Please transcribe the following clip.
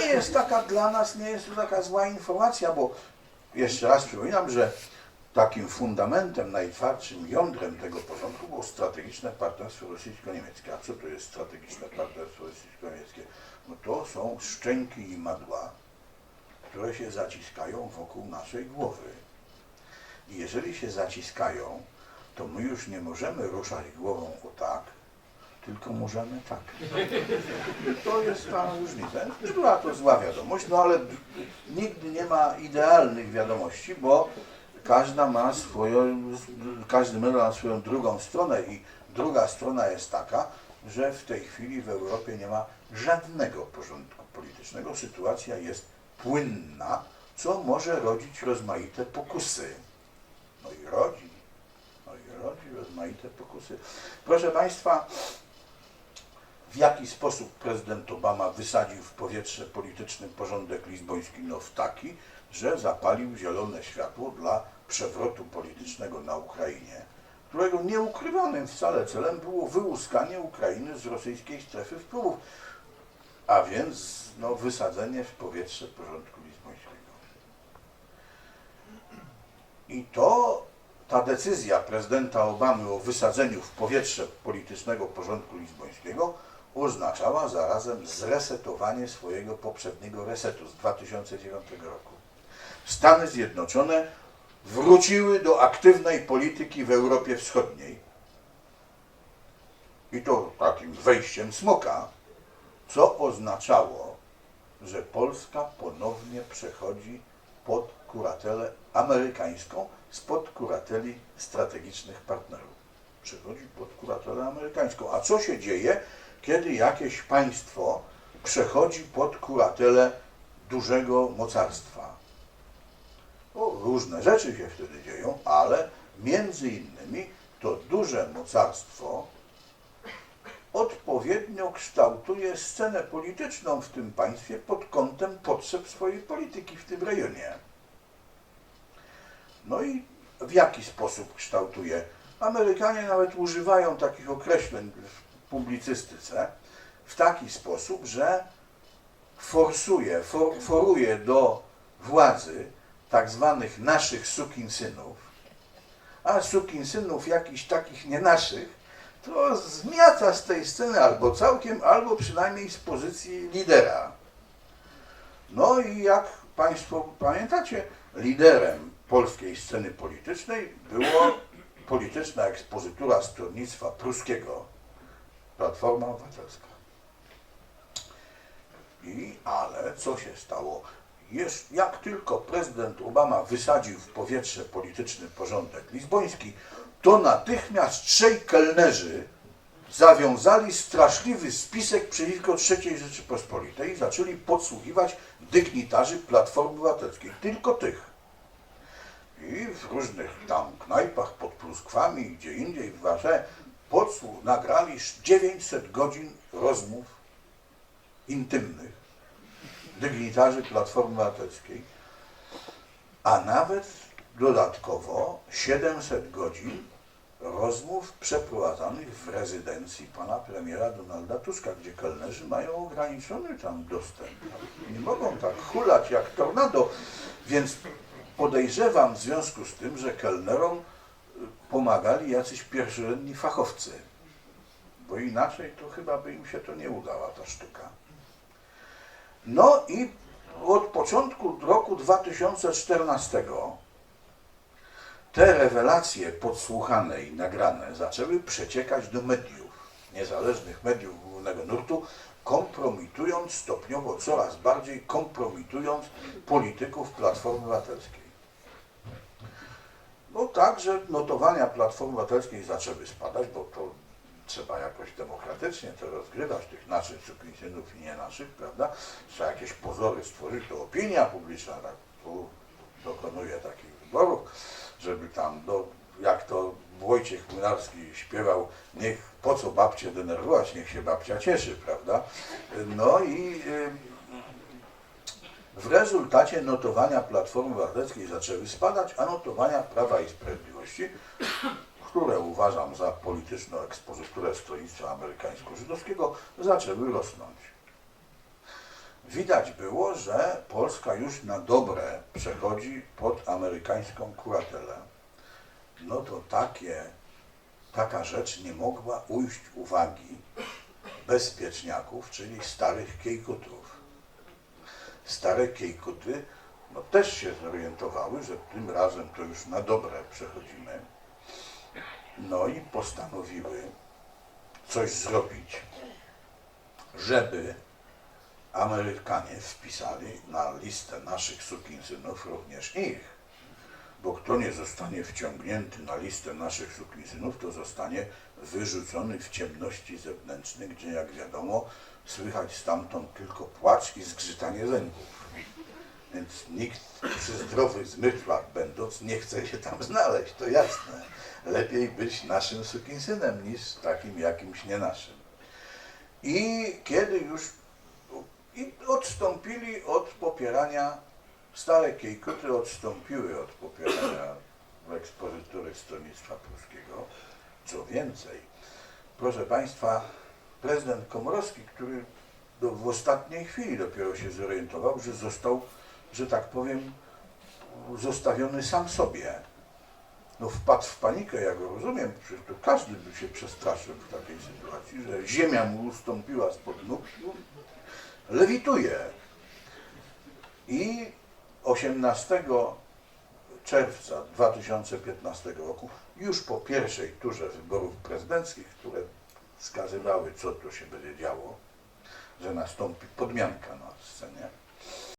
nie jest taka dla nas, nie jest to taka zła informacja, bo jeszcze raz przypominam, że takim fundamentem, najtwardszym jądrem tego porządku było strategiczne partnerstwo rosyjsko-niemieckie. A co to jest strategiczne partnerstwo rosyjsko-niemieckie? No to są szczęki i madła, które się zaciskają wokół naszej głowy. I jeżeli się zaciskają, to my już nie możemy ruszać głową o tak, tylko możemy tak. To jest ta różnica. Nie była to zła wiadomość, no ale nigdy nie ma idealnych wiadomości, bo każda ma swoją, każdy ma swoją drugą stronę i druga strona jest taka, że w tej chwili w Europie nie ma żadnego porządku politycznego. Sytuacja jest płynna, co może rodzić rozmaite pokusy. No i rodzi, no i rodzi rozmaite pokusy. Proszę Państwa, w jaki sposób prezydent Obama wysadził w powietrze polityczny porządek lizboński? No w taki, że zapalił zielone światło dla przewrotu politycznego na Ukrainie, którego nieukrywanym wcale celem było wyłuskanie Ukrainy z rosyjskiej strefy wpływów, a więc no, wysadzenie w powietrze porządku lizbońskiego. I to ta decyzja prezydenta Obamy o wysadzeniu w powietrze politycznego porządku lizbońskiego oznaczała zarazem zresetowanie swojego poprzedniego resetu z 2009 roku. Stany Zjednoczone wróciły do aktywnej polityki w Europie Wschodniej i to takim wejściem smoka, co oznaczało, że Polska ponownie przechodzi pod kuratelę amerykańską spod kurateli strategicznych partnerów. Przechodzi pod kuratelę amerykańską. A co się dzieje, kiedy jakieś państwo przechodzi pod kuratelę dużego mocarstwa? O, różne rzeczy się wtedy dzieją, ale między innymi to duże mocarstwo odpowiednio kształtuje scenę polityczną w tym państwie pod kątem potrzeb swojej polityki w tym rejonie. No i w jaki sposób kształtuje? Amerykanie nawet używają takich określeń publicystyce w taki sposób, że forsuje, for, foruje do władzy tak zwanych naszych sukinsynów, a sukinsynów jakichś takich nie naszych, to zmiata z tej sceny albo całkiem, albo przynajmniej z pozycji lidera. No i jak Państwo pamiętacie, liderem polskiej sceny politycznej było polityczna ekspozytura stronnictwa pruskiego, Platforma Obywatelska. I ale co się stało? Jest, jak tylko prezydent Obama wysadził w powietrze polityczny porządek lizboński, to natychmiast trzej kelnerzy zawiązali straszliwy spisek przeciwko III Rzeczypospolitej i zaczęli podsłuchiwać dygnitarzy Platformy Obywatelskiej. Tylko tych. I w różnych tam knajpach pod Pluskwami gdzie indziej w Warszawie podsłuch nagrali 900 godzin rozmów intymnych dygnitarzy Platformy Obywatelskiej, a nawet dodatkowo 700 godzin rozmów przeprowadzanych w rezydencji pana premiera Donalda Tuska, gdzie kelnerzy mają ograniczony tam dostęp. Nie mogą tak hulać jak tornado, więc podejrzewam w związku z tym, że kelnerom pomagali jacyś pierwszorzędni fachowcy, bo inaczej to chyba by im się to nie udała ta sztuka. No i od początku roku 2014 te rewelacje podsłuchane i nagrane zaczęły przeciekać do mediów, niezależnych mediów głównego nurtu, kompromitując stopniowo coraz bardziej kompromitując polityków Platformy Obywatelskiej. No tak, że notowania Platformy Obywatelskiej zaczęły spadać, bo to trzeba jakoś demokratycznie to rozgrywać, tych naszych sukinsynów i nie naszych, prawda? Trzeba jakieś pozory stworzyć, to opinia publiczna tak, tu dokonuje takich wyborów, żeby tam, do, jak to Wojciech Młynarski śpiewał, niech po co babcię denerwować, niech się babcia cieszy, prawda? No i y, w rezultacie notowania Platformy Obywatelskiej zaczęły spadać, a notowania Prawa i Sprawiedliwości, które uważam za polityczną ekspozyturę stronnictwa amerykańsko-żydowskiego, zaczęły rosnąć. widać było, że Polska już na dobre przechodzi pod amerykańską kuratelę. No to takie, taka rzecz nie mogła ujść uwagi bezpieczniaków, czyli starych kiejkutów. Stare kiejkuty no, też się zorientowały, że tym razem to już na dobre przechodzimy. No i postanowiły coś zrobić, żeby Amerykanie wpisali na listę naszych sukinsynów również ich. Bo kto nie zostanie wciągnięty na listę naszych sukinsynów, to zostanie wyrzucony w ciemności zewnętrznej, gdzie jak wiadomo słychać stamtąd tylko płacz i zgrzytanie zębów. Więc nikt przy zdrowych zmysłach będąc nie chce się tam znaleźć, to jasne. Lepiej być naszym sukinsynem niż takim jakimś nie naszym. I kiedy już i odstąpili od popierania, stare kiejkuty odstąpiły od popierania ekspozytury Stronnictwa Polskiego. Co więcej, proszę Państwa, prezydent Komorowski, który do, w ostatniej chwili dopiero się zorientował, że został, że tak powiem, zostawiony sam sobie. No wpadł w panikę, ja go rozumiem, przecież to każdy by się przestraszył w takiej sytuacji, że ziemia mu ustąpiła spod nóg, lewituje. I 18 czerwca 2015 roku, już po pierwszej turze wyborów prezydenckich, które wskazywały, co tu się będzie działo, że nastąpi podmianka na scenie,